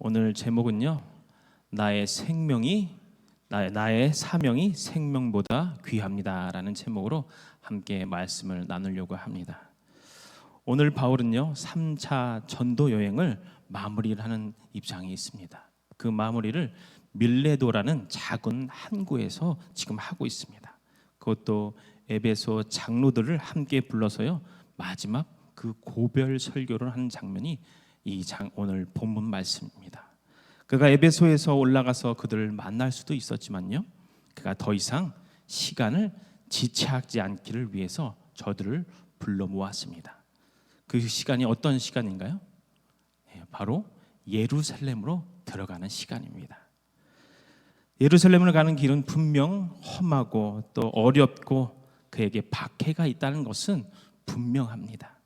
오늘 제목은요. 나의 생명이 나의, 나의 사명이 생명보다 귀합니다라는 제목으로 함께 말씀을 나누려고 합니다. 오늘 바울은요. 3차 전도 여행을 마무리를 하는 입장이 있습니다. 그 마무리를 밀레도라는 작은 항구에서 지금 하고 있습니다. 그것도 에베소 장로들을 함께 불러서요. 마지막 그 고별 설교를 하는 장면이 이 장 오늘 본문 말씀입니다. 그가 에베소에서 올라가서 그들을 만날 수도 있었지만요. 그가 더 이상 시간을 지체하지 않기를 위해서 저들을 불러 모았습니다. 그 시간이 어떤 시간인가요? 예, 바로 예루살렘으로 들어가는 시간입니다. 예루살렘을 가는 길은 분명 험하고 또 어렵고 그에게 박해가 있다는 것은 분명합니다.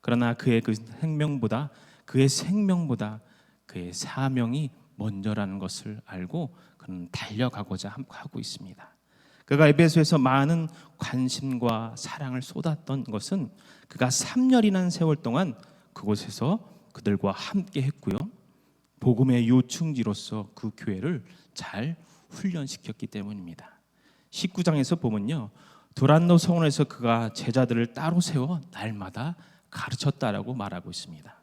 그러나 그의 그 생명보다 그의 생명보다 그의 사명이 먼저라는 것을 알고 그는 달려가고자 하고 있습니다. 그가 에베소에서 많은 관심과 사랑을 쏟았던 것은 그가 3년이라는 세월 동안 그곳에서 그들과 함께 했고요. 복음의 요충지로서 그 교회를 잘 훈련시켰기 때문입니다. 19장에서 보면요. 도란노 성원에서 그가 제자들을 따로 세워 날마다 가르쳤다라고 말하고 있습니다.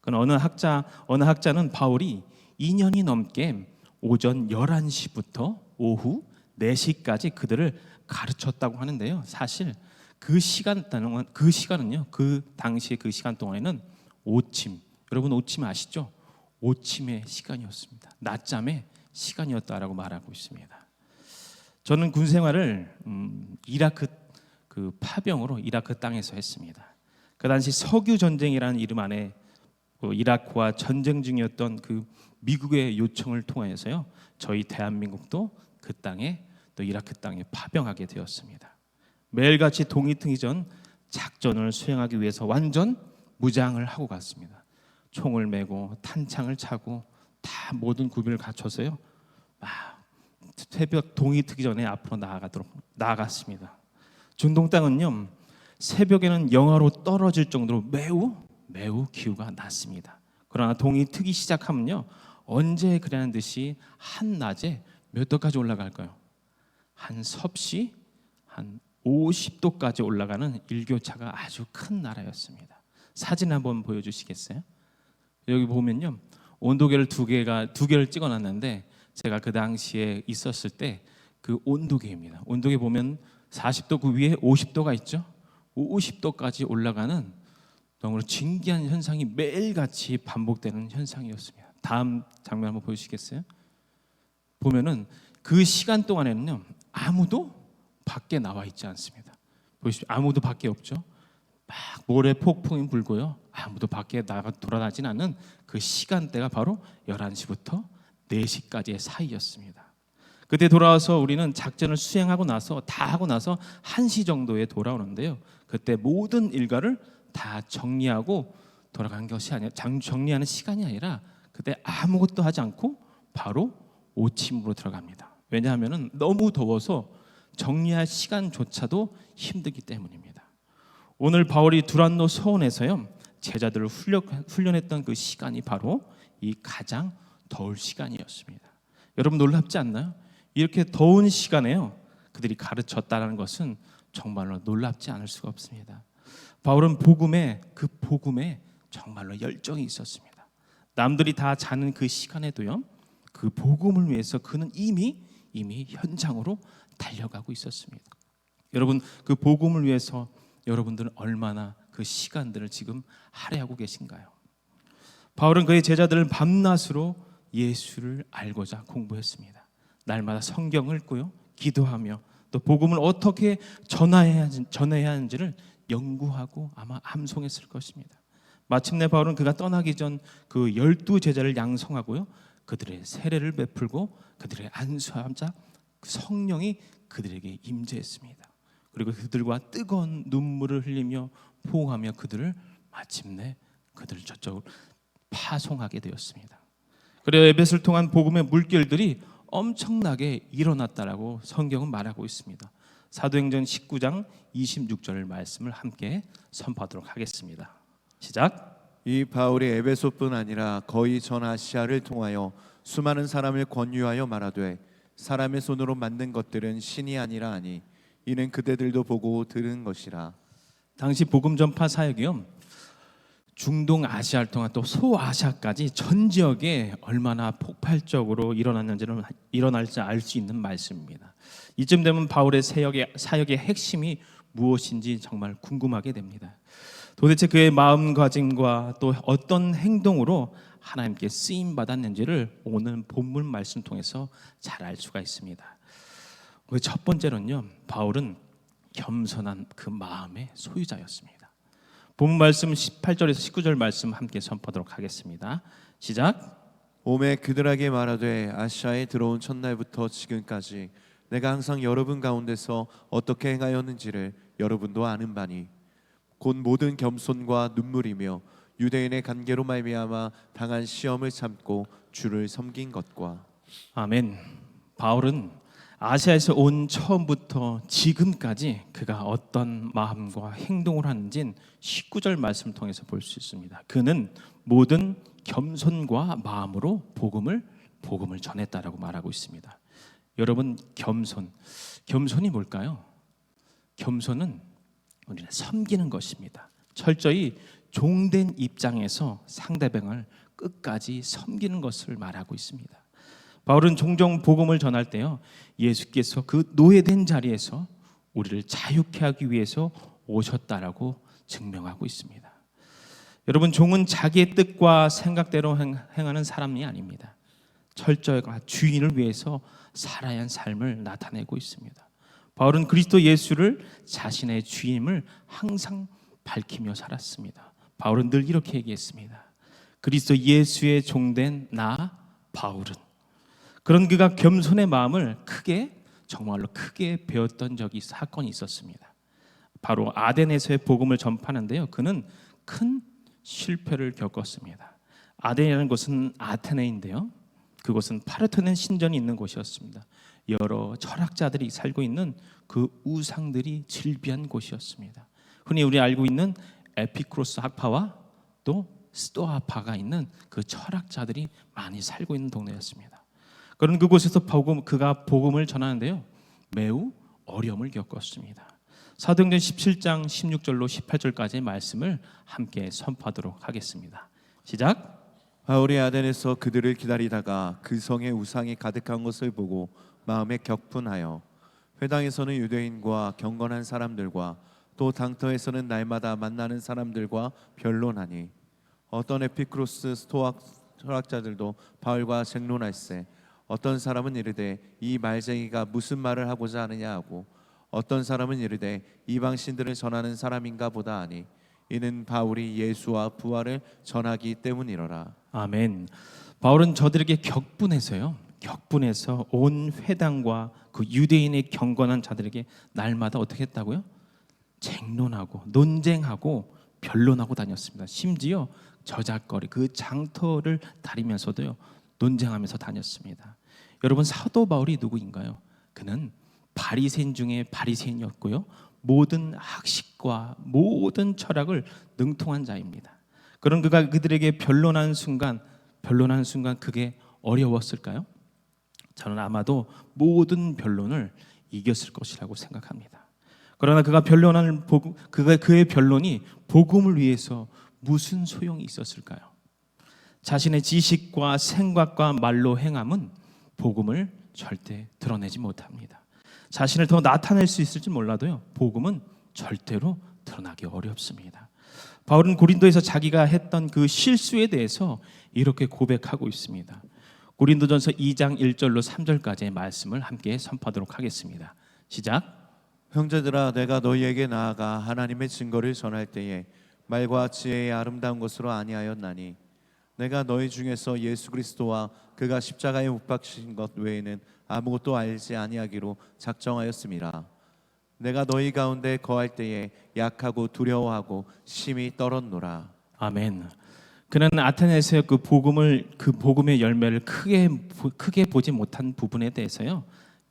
그 어느 학자 어느 학자는 바울이 2년이 넘게 오전 11시부터 오후 4시까지 그들을 가르쳤다고 하는데요. 사실 그 시간 동안 그 시간은요. 그 당시에 그 시간 동안에는 오침 여러분 오침 아시죠? 오침의 시간이었습니다. 낮잠의 시간이었다라고 말하고 있습니다. 저는 군 생활을 음, 이라크 그 파병으로 이라크 땅에서 했습니다. 그 당시 석유 전쟁이라는 이름 안에 그 이라크와 전쟁 중이었던 그 미국의 요청을 통하여서요 저희 대한민국도 그 땅에 또 이라크 땅에 파병하게 되었습니다. 매일같이 동이 트기 전 작전을 수행하기 위해서 완전 무장을 하고 갔습니다. 총을 메고 탄창을 차고 다 모든 구비를 갖춰서요 막 새벽 동이 트기 전에 앞으로 나아가도록 나아갔습니다. 중동 땅은요 새벽에는 영하로 떨어질 정도로 매우 매우 기후가 낮습니다. 그러나 동이 트기 시작하면요 언제 그라는 듯이 한 낮에 몇 도까지 올라갈까요? 한 섭씨 한 50도까지 올라가는 일교차가 아주 큰 나라였습니다. 사진 한번 보여 주시겠어요? 여기 보면요 온도계를 두 개가 두 개를 찍어 놨는데 제가 그 당시에 있었을 때 그 온도계입니다. 온도계 보면 40도 그 위에 50도가 있죠. 50도까지 올라가는 너무 진기한 현상이 매일같이 반복되는 현상이었습니다. 다음 장면 한번 보여주시겠어요? 보면은 그 시간 동안에는요 아무도 밖에 나와 있지 않습니다. 보십시오. 아무도 밖에 없죠. 막 모래 폭풍이 불고요. 아무도 밖에 나가 돌아다니진 않는 그 시간대가 바로 11시부터 4시까지의 사이였습니다. 그때 돌아와서 우리는 작전을 수행하고 나서 다 하고 나서 1시 정도에 돌아오는데요. 그때 모든 일과를 다 정리하고 돌아간 것이 아니라 정리하는 시간이 아니라 그때 아무것도 하지 않고 바로 오침으로 들어갑니다. 왜냐하면 너무 더워서 정리할 시간조차도 힘들기 때문입니다. 오늘 바울이 두란노 서원에서요 제자들을 훈련, 훈련 했던 그 시간이 바로 이 가장 더울 시간이었습니다. 여러분 놀랍지 않나요? 이렇게 더운 시간에요 그들이 가르쳤다는 것은 정말로 놀랍지 않을 수가 없습니다. 바울은 복음에 그 복음에 정말로 열정이 있었습니다. 남들이 다 자는 그 시간에도요. 그 복음을 위해서 그는 이미 이미 현장으로 달려가고 있었습니다. 여러분 그 복음을 위해서 여러분들은 얼마나 그 시간들을 지금 할애하고 계신가요? 바울은 그의 제자들을 밤낮으로 예수를 알고자 공부했습니다. 날마다 성경을 읽고요, 기도하며 또 복음을 어떻게 전해야, 전해야 하는지를 연구하고 아마 암송했을 것입니다. 마침내 바울은 그가 떠나기 전 그 열두 제자를 양성하고요, 그들의 세례를 베풀고 그들의 안수하자 성령이 그들에게 임재했습니다. 그리고 그들과 뜨거운 눈물을 흘리며 포옹하며 그들을 마침내 그들을 저쪽으로 파송하게 되었습니다. 그리고 에벳을 통한 복음의 물결들이 엄청나게 일어났다라고 성경은 말하고 있습니다. 사도행전 19장 26절 말씀을 함께 선포하도록 하겠습니다. 시작. 이 바울이 에베소뿐 아니라 거의 전 아시아를 통하여 수많은 사람을 권유하여 말하되 사람의 손으로 만든 것들은 신이 아니라 아니 이는 그대들도 보고 들은 것이라 당시 복음 전파 사역이요. 중동 아시아를 통한 또 소아시아까지 전 지역에 얼마나 폭발적으로 일어났는지를 일어날지 알 수 있는 말씀입니다. 이쯤 되면 바울의 사역의 사역의 핵심이 무엇인지 정말 궁금하게 됩니다. 도대체 그의 마음가짐과 또 어떤 행동으로 하나님께 쓰임 받았는지를 오늘 본문 말씀 통해서 잘 알 수가 있습니다. 그첫 번째로는요. 바울은 겸손한 그 마음의 소유자였습니다. 본문 말씀 18절에서 19절 말씀 함께 선포하도록 하겠습니다. 시작. 오매 그들에게 말하되 아시아에 들어온 첫날부터 지금까지 내가 항상 여러분 가운데서 어떻게 행하였는지를 여러분도 아는 바니 곧 모든 겸손과 눈물이며 유대인의 관계로 말미암아 당한 시험을 참고 주를 섬긴 것과 아멘. 바울은 아시아에서 온 처음부터 지금까지 그가 어떤 마음과 행동을 하는지는 19절 말씀을 통해서 볼 수 있습니다. 그는 모든 겸손과 마음으로 복음을 복음을 전했다라고 말하고 있습니다. 여러분 겸손 겸손이 뭘까요? 겸손은 우리는 섬기는 것입니다. 철저히 종된 입장에서 상대방을 끝까지 섬기는 것을 말하고 있습니다. 바울은 종종 복음을 전할 때요. 예수께서 그 노예된 자리에서 우리를 자유케 하기 위해서 오셨다라고 증명하고 있습니다. 여러분 종은 자기의 뜻과 생각대로 행, 행하는 사람이 아닙니다. 철저히가 주인을 위해서 살아야 하는 삶을 나타내고 있습니다. 바울은 그리스도 예수를 자신의 주임을 항상 밝히며 살았습니다. 바울은 늘 이렇게 얘기했습니다. 그리스도 예수의 종된 나 바울은 그런 그가 겸손의 마음을 크게 정말로 크게 배웠던 적이 사건이 있었습니다. 바로 아덴에서의 복음을 전파하는데요. 그는 큰 실패를 겪었습니다. 아덴이라는 곳은 아테네인데요. 그곳은 파르테논 신전이 있는 곳이었습니다. 여러 철학자들이 살고 있는 그 우상들이 즐비한 곳이었습니다. 흔히 우리 알고 있는 에피크로스 학파와 또 스토아파가 있는 그 철학자들이 많이 살고 있는 동네였습니다. 그런 그곳에서 복음, 그가 복음을 전하는데요. 매우 어려움을 겪었습니다. 사도행전 17장 16절로 18절까지의 말씀을 함께 선포하도록 하겠습니다. 시작. 바울이 아덴에서 그들을 기다리다가 그 성에 우상이 가득한 것을 보고 마음에 격분하여 회당에서는 유대인과 경건한 사람들과 또 당터에서는 날마다 만나는 사람들과 변론하니 어떤 에피크로스 스토악 철학자들도 바울과 쟁론할세 어떤 사람은 이르되 이 말쟁이가 무슨 말을 하고자 하느냐 하고 어떤 사람은 이르되 이방 신들을 전하는 사람인가 보다 하니 이는 바울이 예수와 부활을 전하기 때문이로라 아멘. 바울은 저들에게 격분해서요. 격분해서 온 회당과 그 유대인의 경건한 자들에게 날마다 어떻게 했다고요? 쟁론하고 논쟁하고 변론하고 다녔습니다. 심지어 저작거리 그 장터를 다니면서도요 논쟁하면서 다녔습니다. 여러분 사도 바울이 누구인가요? 그는 바리새인 중에 바리새인이었고요. 모든 학식과 모든 철학을 능통한 자입니다. 그런 그가 그들에게 변론하는 순간 변론하는 순간 그게 어려웠을까요? 저는 아마도 모든 변론을 이겼을 것이라고 생각합니다. 그러나 그가 복음, 그가 그의 변론이 복음을 위해서 무슨 소용이 있었을까요? 자신의 지식과 생각과 말로 행함은 복음을 절대 드러내지 못합니다. 자신을 더 나타낼 수 있을지 몰라도요. 복음은 절대로 드러나기 어렵습니다. 바울은 고린도에서 자기가 했던 그 실수에 대해서 이렇게 고백하고 있습니다. 고린도전서 2장 1절로 3절까지의 말씀을 함께 선포하도록 하겠습니다. 시작. 형제들아 내가 너희에게 나아가 하나님의 증거를 전할 때에 말과 지혜의 아름다운 것으로 아니하였나니 내가 너희 중에서 예수 그리스도와 그가 십자가에 못 박히신 것 외에는 아무것도 알지 아니하기로 작정하였음이라 내가 너희 가운데 거할 때에 약하고 두려워하고 심히 떨었노라 아멘. 그는 아테네에서의 그 복음을 그 복음의 열매를 크게 크게 보지 못한 부분에 대해서요.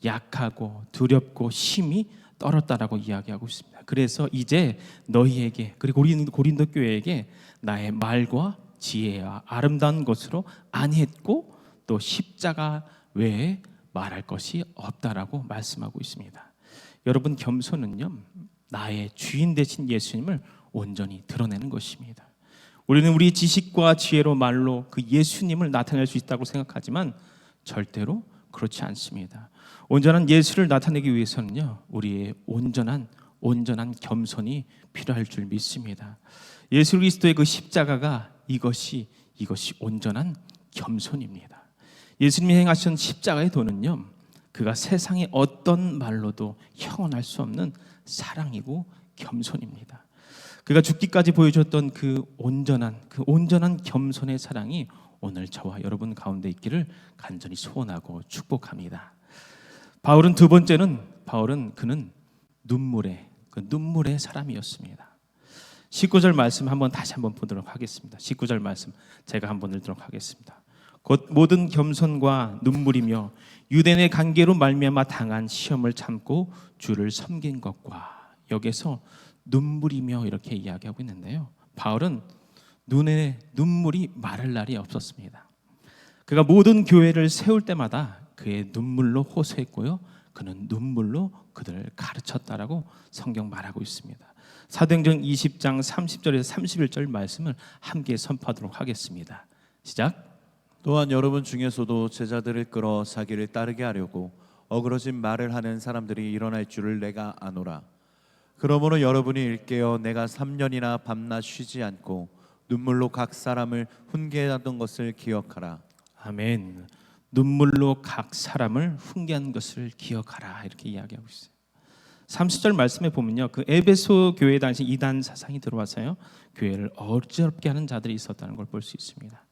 약하고 두렵고 심히 떨었다라고 이야기하고 있습니다. 그래서 이제 너희에게 그리고 고린, 고린도 교회에게 나의 말과 지혜와 아름다운 것으로 안했고 또 십자가 외에 말할 것이 없다라고 말씀하고 있습니다. 여러분 겸손은요 나의 주인 되신 예수님을 온전히 드러내는 것입니다. 우리는 우리 지식과 지혜로 말로 그 예수님을 나타낼 수 있다고 생각하지만 절대로 그렇지 않습니다. 온전한 예수를 나타내기 위해서는요 우리의 온전한 온전한 겸손이 필요할 줄 믿습니다. 예수 그리스도의 그 십자가가 이것이 이것이 온전한 겸손입니다. 예수님이 행하신 십자가의 도는요 그가 세상의 어떤 말로도 형언할 수 없는 사랑이고 겸손입니다. 그가 죽기까지 보여줬던 그 온전한 그 온전한 겸손의 사랑이 오늘 저와 여러분 가운데 있기를 간절히 소원하고 축복합니다. 바울은 두 번째는 바울은 그는 눈물의 그 눈물의 사람이었습니다. 19절 말씀 한번 다시 한번 보도록 하겠습니다. 19절 말씀 제가 한번 읽도록 하겠습니다. 곧 모든 겸손과 눈물이며 유대인의 관계로 말미암아 당한 시험을 참고 주를 섬긴 것과 여기서 눈물이며 이렇게 이야기하고 있는데요. 바울은 눈에 눈물이 마를 날이 없었습니다. 그가 모든 교회를 세울 때마다 그의 눈물로 호소했고요. 그는 눈물로 그들을 가르쳤다라고 성경 말하고 있습니다. 사도행전 20장 30절에서 31절 말씀을 함께 선포하도록 하겠습니다. 시작. 또한 여러분 중에서도 제자들을 끌어 자기를 따르게 하려고 어그러진 말을 하는 사람들이 일어날 줄을 내가 아노라. 그러므로 여러분이 일깨어 내가 3년이나 밤낮 쉬지 않고 눈물로 각 사람을 훈계하던 것을 기억하라. 아멘. 눈물로 각 사람을 훈계한 것을 기억하라 이렇게 이야기하고 있어요. 30절 말씀에 보면요. 그 에베소 교회 당시 이단 사상이 들어와서요. 교회를 어지럽게 하는 자들이 있었다는 걸 볼 수 있습니다.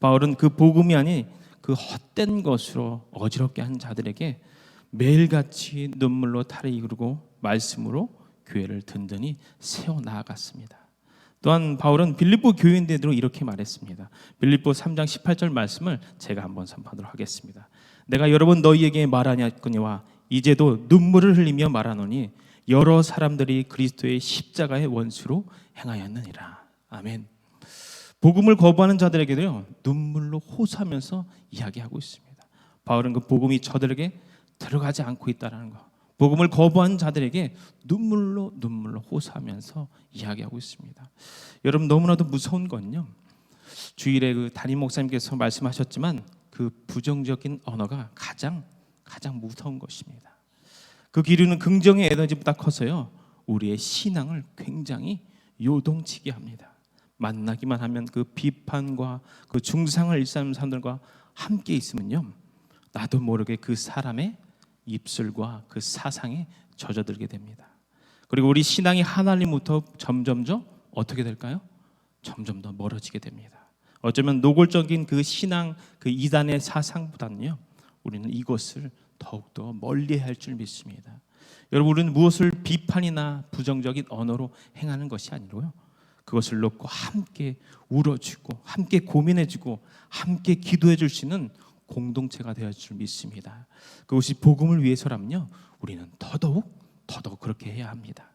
바울은 그 복음이 아닌 그 헛된 것으로 어지럽게 한 자들에게 매일같이 눈물로 탈을 이루고 말씀으로 교회를 든든히 세워 나아갔습니다. 또한 바울은 빌립보 교인들로 이렇게 말했습니다. 빌립보 3장 18절 말씀을 제가 한번 선포하도록 하겠습니다. 내가 여러분 너희에게 말하냐거니와 이제도 눈물을 흘리며 말하노니 여러 사람들이 그리스도의 십자가의 원수로 행하였느니라. 아멘. 복음을 거부하는 자들에게도요 눈물로 호소하면서 이야기하고 있습니다. 바울은 그 복음이 저들에게 들어가지 않고 있다라는 거. 복음을 거부한 자들에게 눈물로 눈물로 호소하면서 이야기하고 있습니다. 여러분 너무나도 무서운 건요. 주일에 그 담임 목사님께서 말씀하셨지만 그 부정적인 언어가 가장 가장 무서운 것입니다. 그 기류는 긍정의 에너지보다 커서요. 우리의 신앙을 굉장히 요동치게 합니다. 만나기만 하면 그 비판과 그 중상을 일삼는 사람들과 함께 있으면요. 나도 모르게 그 사람의 입술과 그 사상에 젖어들게 됩니다. 그리고 우리 신앙이 하나님부터 점점점 어떻게 될까요? 점점 더 멀어지게 됩니다. 어쩌면 노골적인 그 신앙 그 이단의 사상보다는요. 우리는 이것을 더욱더 멀리해야 할 줄 믿습니다. 여러분 우리는 무엇을 비판이나 부정적인 언어로 행하는 것이 아니로요. 그것을 놓고 함께 울어주고 함께 고민해주고 함께 기도해 줄 수 있는 공동체가 되어야 줄 믿습니다. 그것이 복음을 위해서라면요. 우리는 더더욱 더더욱 그렇게 해야 합니다.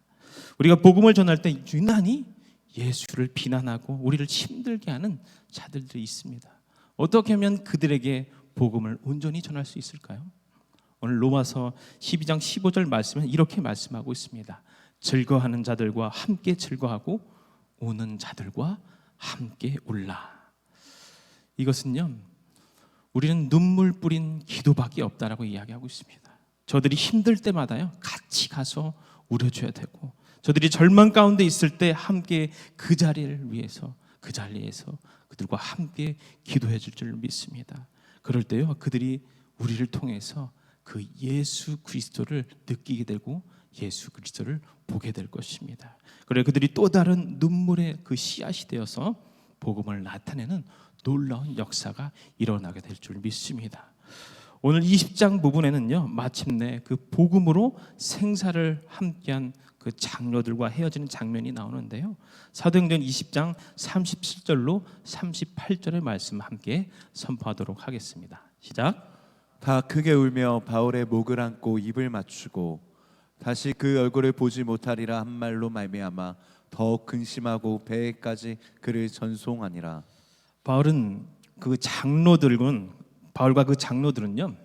우리가 복음을 전할 때 유난히 예수를 비난하고 우리를 힘들게 하는 자들들이 있습니다. 어떻게 하면 그들에게 복음을 온전히 전할 수 있을까요? 오늘 로마서 12장 15절 말씀은 이렇게 말씀하고 있습니다. 즐거워하는 자들과 함께 즐거하고 우는 자들과 함께 울라. 이것은요. 우리는 눈물 뿌린 기도밖에 없다라고 이야기하고 있습니다. 저들이 힘들 때마다요. 같이 가서 울어줘야 되고 저들이 절망 가운데 있을 때 함께 그 자리를 위해서 그 자리에서 그들과 함께 기도해 줄 줄 믿습니다. 그럴 때요. 그들이 우리를 통해서 그 예수 그리스도를 느끼게 되고 예수 그리스도를 보게 될 것입니다. 그래 그들이 또 다른 눈물의 그 씨앗이 되어서 복음을 나타내는 놀라운 역사가 일어나게 될 줄 믿습니다. 오늘 20장 부분에는요. 마침내 그 복음으로 생사를 함께한 그 장로들과 헤어지는 장면이 나오는데요. 사도행전 20장 37절로 38절의 말씀 함께 선포하도록 하겠습니다. 시작. 다 크게 울며 바울의 목을 안고 입을 맞추고 다시 그 얼굴을 보지 못하리라 한 말로 말미암아 더욱 근심하고 배에까지 그를 전송하니라 바울은 그 장로들은 바울과 그 장로들은요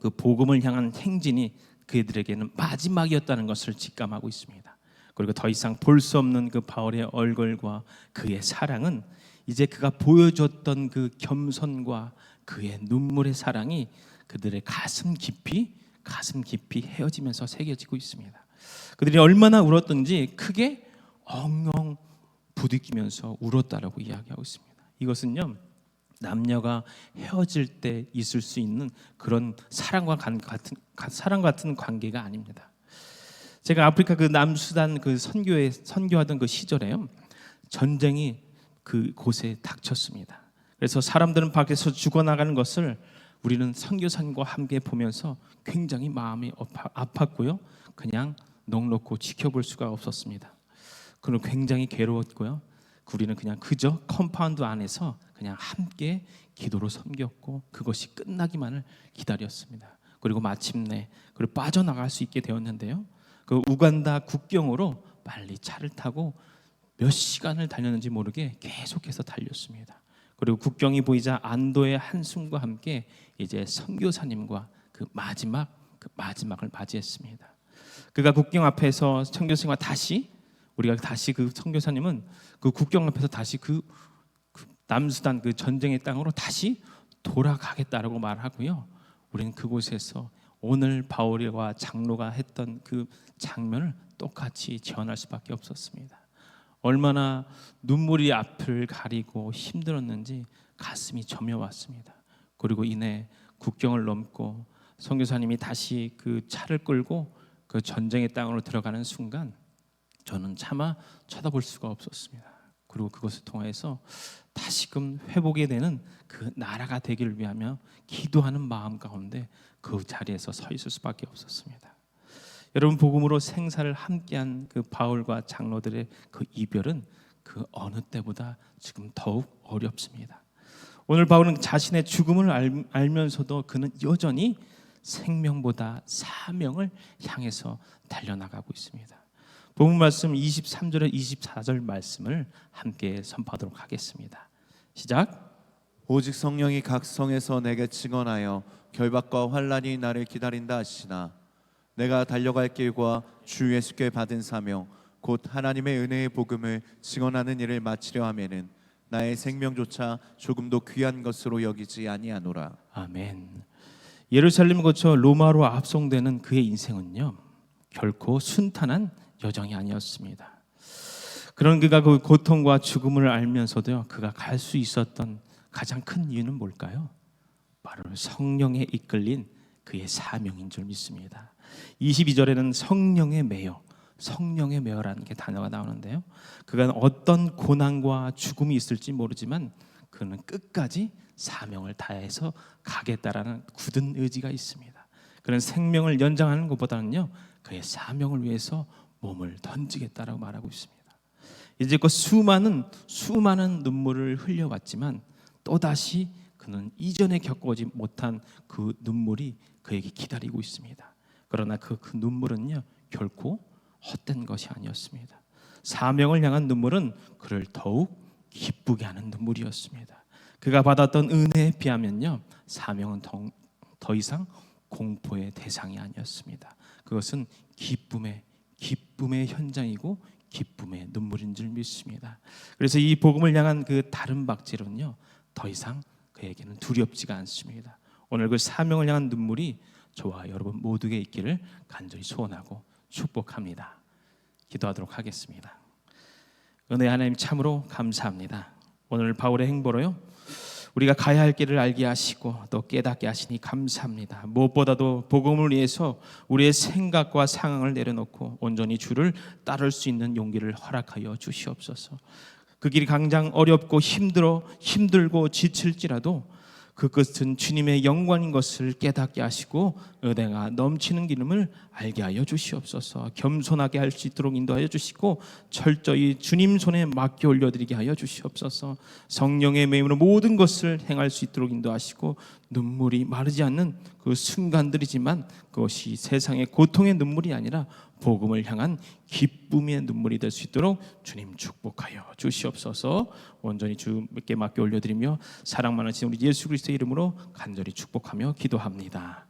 그 복음을 향한 행진이 그들에게는 마지막이었다는 것을 직감하고 있습니다. 그리고 더 이상 볼 수 없는 그 바울의 얼굴과 그의 사랑은 이제 그가 보여줬던 그 겸손과 그의 눈물의 사랑이 그들의 가슴 깊이 가슴 깊이 헤어지면서 새겨지고 있습니다. 그들이 얼마나 울었던지 크게 엉엉 부딪히면서 울었다라고 이야기하고 있습니다. 이것은요 남녀가 헤어질 때 있을 수 있는 그런 사랑과 간- 같은 가- 사랑 같은 관계가 아닙니다. 제가 아프리카 그 남수단 그 선교에 선교하던 그 시절에요 전쟁이 그 곳에 닥쳤습니다. 그래서 사람들은 밖에서 죽어나가는 것을 우리는 선교사님과 함께 보면서 굉장히 마음이 아팠고요. 그냥 넋놓고 지켜볼 수가 없었습니다. 그리고 굉장히 괴로웠고요. 우리는 그냥 그저 컴파운드 안에서 그냥 함께 기도로 섬겼고 그것이 끝나기만을 기다렸습니다. 그리고 마침내 그리고 빠져나갈 수 있게 되었는데요. 그 우간다 국경으로 빨리 차를 타고 몇 시간을 달렸는지 모르게 계속해서 달렸습니다. 그리고 국경이 보이자 안도의 한숨과 함께 이제 선교사님과 그 마지막 그 마지막을 맞이했습니다. 그가 국경 앞에서 선교사님과 다시 우리가 다시 그 선교사님은 그 국경 앞에서 다시 그, 그 남수단 그 전쟁의 땅으로 다시 돌아가겠다라고 말하고요. 우리는 그곳에서 오늘 바울과 장로가 했던 그 장면을 똑같이 지원할 수밖에 없었습니다. 얼마나 눈물이 앞을 가리고 힘들었는지 가슴이 저며왔습니다. 그리고 이내 국경을 넘고 선교사님이 다시 그 차를 끌고 그 전쟁의 땅으로 들어가는 순간 저는 차마 쳐다볼 수가 없었습니다. 그리고 그것을 통해서 다시금 회복이 되는 그 나라가 되기를 위하며 기도하는 마음 가운데 그 자리에서 서 있을 수밖에 없었습니다. 여러분 복음으로 생사를 함께한 그 바울과 장로들의 그 이별은 그 어느 때보다 지금 더욱 어렵습니다. 오늘 바울은 자신의 죽음을 알, 알면서도 그는 여전히 생명보다 사명을 향해서 달려나가고 있습니다. 본문 말씀 23절에 24절 말씀을 함께 선포하도록 하겠습니다. 시작. 오직 성령이 각 성에서 내게 증언하여 결박과 환란이 나를 기다린다 하시나 내가 달려갈 길과 주 예수께 받은 사명 곧 하나님의 은혜의 복음을 증언하는 일을 마치려 하면은 나의 생명조차 조금도 귀한 것으로 여기지 아니하노라 아멘. 예루살렘 거쳐 로마로 압송되는 그의 인생은요 결코 순탄한 여정이 아니었습니다. 그런 그가 그 고통과 죽음을 알면서도요 그가 갈 수 있었던 가장 큰 이유는 뭘까요? 바로 성령에 이끌린 그의 사명인 줄 믿습니다. 22절에는 성령의 매여, 성령의 매여라는 게 단어가 나오는데요. 그가 어떤 고난과 죽음이 있을지 모르지만 그는 끝까지 사명을 다해서 가겠다라는 굳은 의지가 있습니다. 그는 생명을 연장하는 것보다는요 그의 사명을 위해서 몸을 던지겠다라고 말하고 있습니다. 이제껏 수많은 수많은 눈물을 흘려왔지만 또 다시 그는 이전에 겪어오지 못한 그 눈물이 그에게 기다리고 있습니다. 그러나 그, 그 눈물은요 결코 헛된 것이 아니었습니다. 사명을 향한 눈물은 그를 더욱 기쁘게 하는 눈물이었습니다. 그가 받았던 은혜에 비하면요 사명은 더, 더 이상 공포의 대상이 아니었습니다. 그것은 기쁨의 기쁨의 현장이고 기쁨의 눈물인 줄 믿습니다. 그래서 이 복음을 향한 그 다른 박질은요 더 이상 그에게는 두렵지가 않습니다. 오늘 그 사명을 향한 눈물이 저와 여러분 모두에게 있기를 간절히 소원하고 축복합니다. 기도하도록 하겠습니다. 은혜 하나님 참으로 감사합니다. 오늘 바울의 행보로요. 우리가 가야 할 길을 알게 하시고 또 깨닫게 하시니 감사합니다. 무엇보다도 복음을 위해서 우리의 생각과 상황을 내려놓고 온전히 주를 따를 수 있는 용기를 허락하여 주시옵소서. 그 길이 강장 어렵고 힘들어 힘들고 지칠지라도 그 끝은 주님의 영광인 것을 깨닫게 하시고 은혜가 넘치는 기름을 알게 하여 주시옵소서. 겸손하게 할 수 있도록 인도하여 주시고 철저히 주님 손에 맡겨 올려드리게 하여 주시옵소서. 성령의 매임으로 모든 것을 행할 수 있도록 인도하시고 눈물이 마르지 않는 그 순간들이지만 그것이 세상의 고통의 눈물이 아니라 복음을 향한 기쁨의 눈물이 될 수 있도록 주님 축복하여 주시옵소서. 온전히 주께 맡겨 올려드리며 사랑 많으신 우리 예수 그리스도의 이름으로 간절히 축복하며 기도합니다.